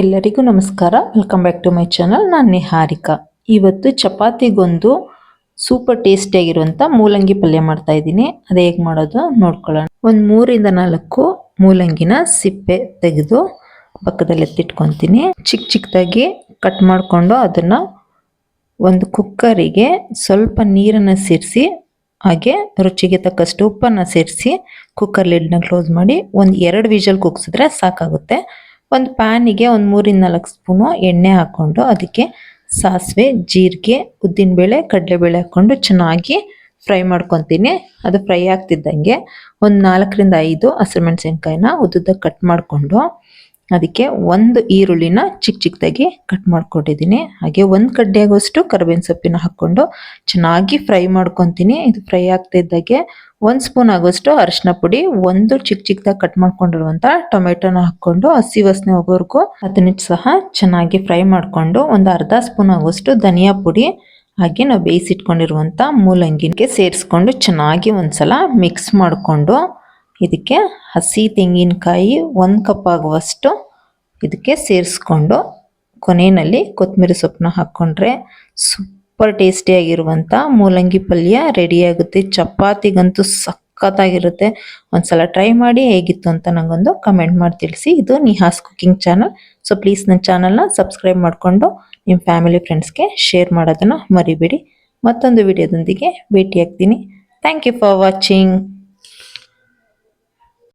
ಎಲ್ಲರಿಗೂ ನಮಸ್ಕಾರ. Welcome back to my channel ನಾನು ನಿಹಾರಿಕಾ. ಇವತ್ತು ಚಪಾತಿಗೊಂದು ಸೂಪರ್ ಟೇಸ್ಟಿಯಾಗಿರುವಂಥ ಮೂಲಂಗಿ ಪಲ್ಯ ಮಾಡ್ತಾ ಇದ್ದೀನಿ. ಅದು ಹೇಗೆ ಮಾಡೋದು ನೋಡ್ಕೊಳ್ಳೋಣ. ಒಂದು ಮೂರಿಂದ ನಾಲ್ಕು ಮೂಲಂಗಿನ ಸಿಪ್ಪೆ ತೆಗೆದು ಪಕ್ಕದಲ್ಲಿ ಎತ್ತಿಟ್ಕೊತೀನಿ. ಚಿಕ್ಕ ಚಿಕ್ಕದಾಗಿ ಕಟ್ ಮಾಡಿಕೊಂಡು ಅದನ್ನು ಒಂದು ಕುಕ್ಕರಿಗೆ ಸ್ವಲ್ಪ ನೀರನ್ನು ಸೇರಿಸಿ, ಹಾಗೆ ರುಚಿಗೆ ತಕ್ಕಷ್ಟು ಉಪ್ಪನ್ನು ಸೇರಿಸಿ ಕುಕ್ಕರ್ ಲಿಡ್ನ ಕ್ಲೋಸ್ ಮಾಡಿ ಒಂದು ಎರಡು ವಿಜಲ್ ಕುಗ್ಸಿದ್ರೆ ಸಾಕಾಗುತ್ತೆ. ಒಂದು ಪ್ಯಾನಿಗೆ ಒಂದು ಮೂರಿಂದ ನಾಲ್ಕು ಸ್ಪೂನು ಎಣ್ಣೆ ಹಾಕ್ಕೊಂಡು ಅದಕ್ಕೆ ಸಾಸಿವೆ, ಜೀರಿಗೆ, ಉದ್ದಿನಬೇಳೆ, ಕಡಲೆಬೇಳೆ ಹಾಕ್ಕೊಂಡು ಚೆನ್ನಾಗಿ ಫ್ರೈ ಮಾಡ್ಕೊತೀನಿ. ಅದು ಫ್ರೈ ಆಗ್ತಿದ್ದಂಗೆ ಒಂದು ನಾಲ್ಕರಿಂದ ಐದು ಹಸಿರು ಮೆಣಸಿನ್ಕಾಯಿನ ಉದ್ದುದ್ದಾಗ ಕಟ್ ಮಾಡಿಕೊಂಡು ಅದಕ್ಕೆ ಒಂದು ಈರುಳ್ಳಿನ ಚಿಕ್ಕ ಚಿಕ್ಕದಾಗಿ ಕಟ್ ಮಾಡ್ಕೊಂಡಿದ್ದೀನಿ ಹಾಗೆ ಒಂದು ಕಡ್ಡಿ ಆಗೋಷ್ಟು ಕರಿಬೇವಿನ ಸೊಪ್ಪಿನ ಹಾಕ್ಕೊಂಡು ಚೆನ್ನಾಗಿ ಫ್ರೈ ಮಾಡ್ಕೊತೀನಿ. ಇದು ಫ್ರೈ ಆಗ್ತಾ ಇದ್ದಾಗೆ ಒಂದು ಸ್ಪೂನ್ ಆಗೋಷ್ಟು ಅರಿಶಿನ ಪುಡಿ, ಒಂದು ಚಿಕ್ಕ ಚಿಕ್ಕದಾಗಿ ಕಟ್ ಮಾಡ್ಕೊಂಡಿರುವಂಥ ಟೊಮೆಟೊನ ಹಾಕ್ಕೊಂಡು ಹಸಿ ವಾಸನೆ ಹೋಗೋವರೆಗೂ ಅದನ್ನ ಸಹ ಚೆನ್ನಾಗಿ ಫ್ರೈ ಮಾಡಿಕೊಂಡು ಒಂದು ಅರ್ಧ ಸ್ಪೂನ್ ಆಗೋಷ್ಟು ಧನಿಯಾ ಪುಡಿ, ಹಾಗೆ ನಾವು ಬೇಯಿಸಿಟ್ಕೊಂಡಿರುವಂಥ ಮೂಲಂಗಿನಿಗೆ ಸೇರಿಸ್ಕೊಂಡು ಚೆನ್ನಾಗಿ ಒಂದ್ಸಲ ಮಿಕ್ಸ್ ಮಾಡಿಕೊಂಡು ಇದಕ್ಕೆ ಹಸಿ ತೆಂಗಿನಕಾಯಿ ಒಂದು ಕಪ್ ಆಗುವಷ್ಟು ಇದಕ್ಕೆ ಸೇರಿಸ್ಕೊಂಡು ಕೊನೆಯಲ್ಲಿ ಕೊತ್ತಂಬರಿ ಸೊಪ್ಪನ್ನ ಹಾಕ್ಕೊಂಡ್ರೆ ಸೂಪರ್ ಟೇಸ್ಟಿಯಾಗಿರುವಂಥ ಮೂಲಂಗಿ ಪಲ್ಯ ರೆಡಿಯಾಗುತ್ತೆ ಚಪಾತಿಗಂತೂ ಸಖತ್ತಾಗಿರುತ್ತೆ. ಒಂದ್ಸಲ ಟ್ರೈ ಮಾಡಿ ಹೇಗಿತ್ತು ಅಂತ ನನಗೊಂದು ಕಮೆಂಟ್ ಮಾಡಿ ತಿಳಿಸಿ. ಇದು Niha's cooking channel so please ನನ್ನ ಚಾನಲ್ನ ಸಬ್ಸ್ಕ್ರೈಬ್ ಮಾಡಿಕೊಂಡು ನಿಮ್ಮ ಫ್ಯಾಮಿಲಿ ಫ್ರೆಂಡ್ಸ್ಗೆ ಶೇರ್ ಮಾಡೋದನ್ನು ಮರಿಬೇಡಿ. ಮತ್ತೊಂದು ವಿಡಿಯೋದೊಂದಿಗೆ ಭೇಟಿಯಾಗ್ತೀನಿ. Thank you for watching